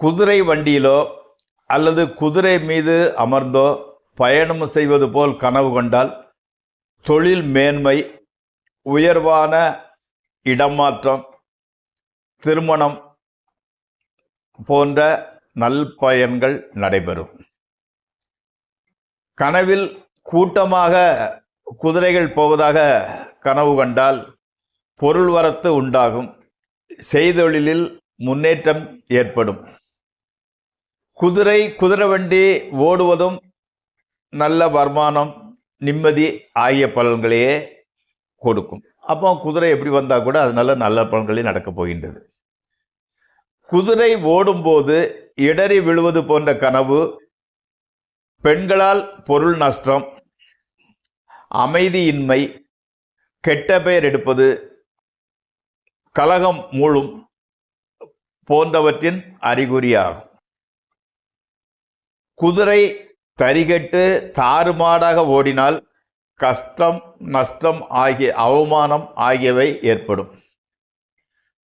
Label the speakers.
Speaker 1: குதிரை வண்டியிலோ அல்லது குதிரை மீது அமர்ந்தோ பயணம் செய்வது போல் கனவு கொண்டால் தொழில் மேன்மை உயர்வான இடமாற்றம் திருமணம் போன்ற நல்பயன்கள் நடைபெறும். கனவில் கூட்டமாக குதிரைகள் போவதாக கனவு கண்டால் பொருள் வரத்து உண்டாகும். செய்தொழிலில் முன்னேற்றம் ஏற்படும். குதிரை குதிரை வண்டி ஓடுவதும் நல்ல வருமானம் நிம்மதி ஆகிய பலன்களையே கொடுக்கும். அப்போ குதிரை எப்படி வந்தால் கூட அதனால நல்ல பலன்களே நடக்கப் போகின்றது. குதிரை ஓடும்போது இடறி விழுவது போன்ற கனவு பெண்களால் பொருள் நஷ்டம் அமைதியின்மை கெட்ட பெயர் எடுப்பது கலகம் மூழும் போன்றவற்றின் அறிகுறியாகும். குதிரை தரிகட்டு தாறுமாடாக ஓடினால் கஷ்டம் நஷ்டம் ஆகிய அவமானம் ஆகியவை ஏற்படும்.